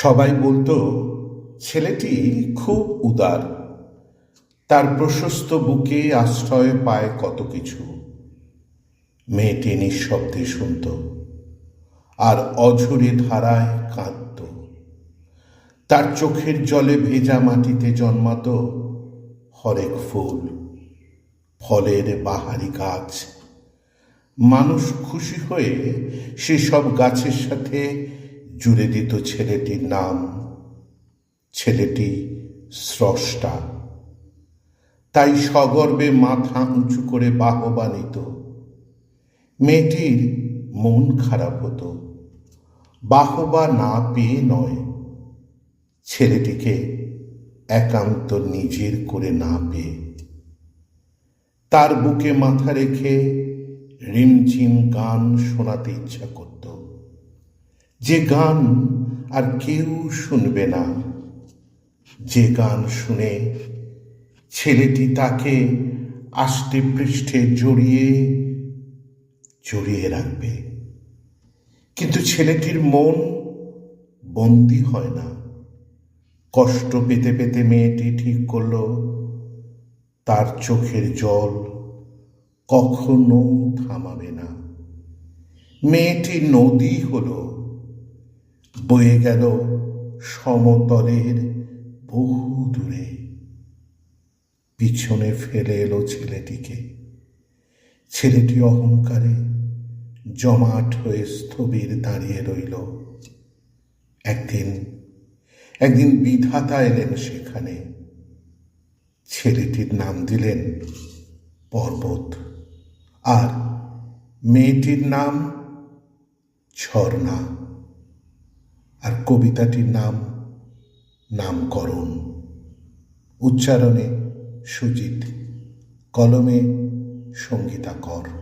সবাই বলতো, ছেলেটি খুব উদার। তার প্রশস্ত বুকে আশ্রয় পায় কত কিছু। মেয়েটি নিঃশব্দে শুনত, আর অঝরে ধারায় কাঁদত। তার চোখের জলে ভেজা মাটিতে জন্মাত হরেক ফুল, ফলের বাহারি গাছ। মানুষ খুশি হয়ে সেসব গাছের সাথে জুড়ে দিত ছেলেটির নাম, ছেলেটি স্রষ্টা। তাই সগর্বে মাথা উঁচু করে বাহবা নিত। মেয়েটির মন খারাপ হতো। বাহবা না পেয়ে নয়, ছেলেটিকে একান্ত নিজের করে না পেয়ে। তার বুকে মাথা রেখে রিমঝিম গান শোনাতে ইচ্ছা করত। যে গান আর কেউ শুনবে না। যে গান শুনে ছেলেটি তাকে আষ্টে পৃষ্ঠে জড়িয়ে জড়িয়ে রাখবে। কিন্তু ছেলেটির মন বন্দি হয় না। কষ্ট পেতে পেতে মেয়েটি ঠিক করল, তার চোখের জল কখনো থামাবে না। মেয়েটি নদী হলো। বয়ে গেল সমতলের বহু দূরে। পিছনে ফেলে এলো ছেলেটিকে। ছেলেটি অহংকারে জমাট হয়ে স্থবির দাঁড়িয়ে রইল। একদিন একদিন বিধাতা এলেন সেখানে। ছেলেটির নাম দিলেন পর্বত, আর মেয়েটির নাম ঝর্ণা। আর কবিতাটির নাম নামকরণ। উচ্চারণে সুজিত কলমে সঙ্গীতা কর